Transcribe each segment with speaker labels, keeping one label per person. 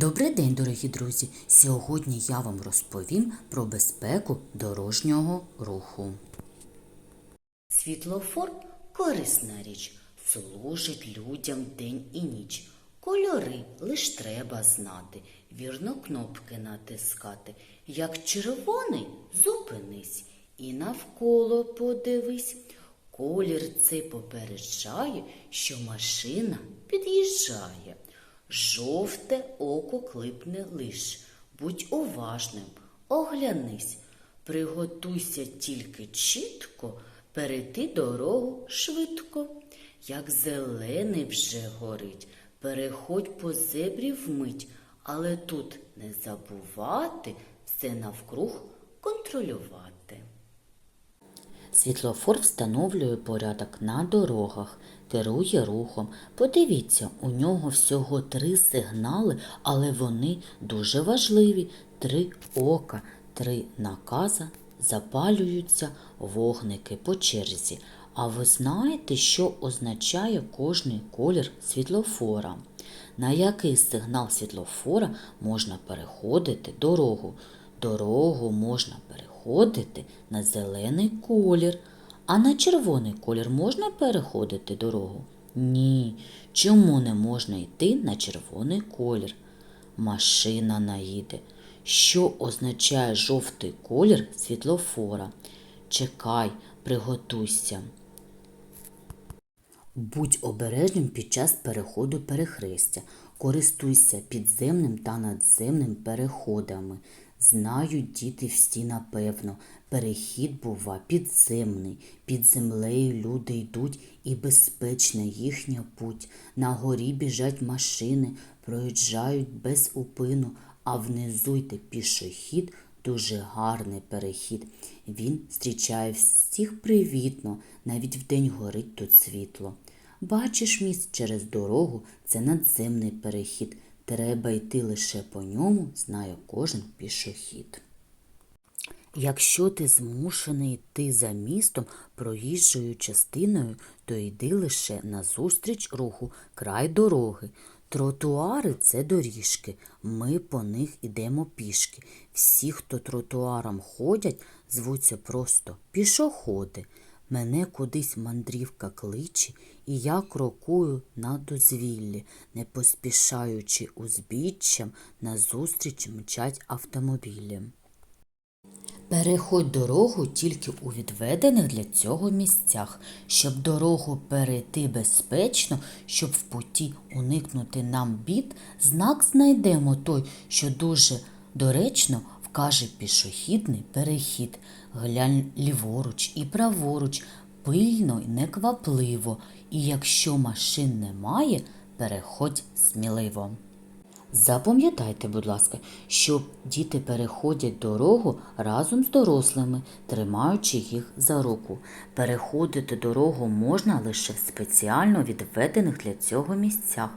Speaker 1: Добрий день, дорогі друзі! Сьогодні я вам розповім про безпеку дорожнього руху. Світлофор корисна річ, служить людям день і ніч. Кольори лиш треба знати, вірно кнопки натискати. Як червоний зупинись і навколо подивись. Колір цей попереджає, що машина під'їжджає. Жовте око клипне лиш. Будь уважним, оглянись, приготуйся тільки чітко, перейти дорогу швидко. Як зелений вже горить, переходь по зебрі вмить, але тут не забувати все навкруг контролювати. Світлофор встановлює порядок на дорогах, керує рухом. Подивіться, у нього всього три сигнали, але вони дуже важливі. Три ока, три наказа, запалюються вогники по черзі. А ви знаєте, що означає кожний колір світлофора? На який сигнал світлофора можна переходити дорогу? Дорогу можна переходити на зелений колір, а на червоний колір можна переходити дорогу? Ні. Чому не можна йти на червоний колір? Машина наїде. Що означає жовтий колір світлофора? Чекай, приготуйся. Будь обережним під час переходу перехрестя. Користуйся підземним та надземним переходами. Знають діти всі напевно. Перехід бува підземний. Під землею люди йдуть і безпечна їхня путь. На горі біжать машини, проїжджають без упину, а внизу йде пішохід, дуже гарний перехід. Він зустрічає всіх привітно, навіть вдень горить тут світло. Бачиш міст через дорогу це надземний перехід. Треба йти лише по ньому, знає кожен пішохід. Якщо ти змушений йти за містом проїжджою частиною, то йди лише назустріч руху край дороги. Тротуари це доріжки, ми по них ідемо пішки. Всі, хто тротуаром ходять, звуться просто пішоходи. Мене кудись мандрівка кличе, і я крокую на дозвіллі, не поспішаючи узбіччям, назустріч мчать автомобілі. Переходь дорогу тільки у відведених для цього місцях, щоб дорогу перейти безпечно, щоб в путі уникнути нам бід, знак знайдемо той, що дуже доречно вкаже пішохідний перехід. Глянь ліворуч і праворуч, пильно й неквапливо, і якщо машин немає, переходь сміливо. Запам'ятайте, будь ласка, що діти переходять дорогу разом з дорослими, тримаючи їх за руку. Переходити дорогу можна лише в спеціально відведених для цього місцях.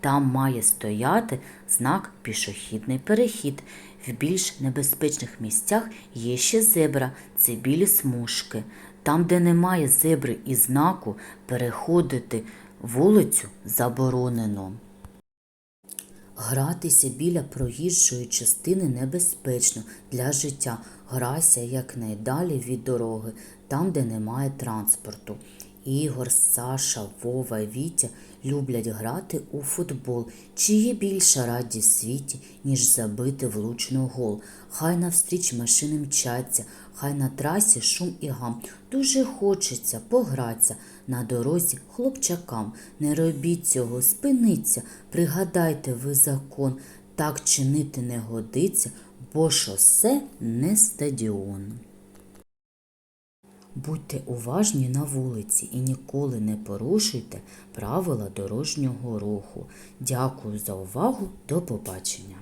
Speaker 1: Там має стояти знак пішохідний перехід. В більш небезпечних місцях є ще зебра, це білі смужки. Там, де немає зебри і знаку, переходити вулицю заборонено. Гратися біля проїжджої частини небезпечно для життя. Грайся якнайдалі від дороги, там, де немає транспорту. Ігор, Саша, Вова, Вітя люблять грати у футбол. Чи є більша радість в світі, ніж забити влучно гол? Хай навстріч машини мчаться, хай на трасі шум і гам. Дуже хочеться погратися на дорозі хлопчакам. Не робіть цього, спиниться, пригадайте ви закон. Так чинити не годиться, бо шосе не стадіон. Будьте уважні на вулиці і ніколи не порушуйте правила дорожнього руху. Дякую за увагу. До побачення.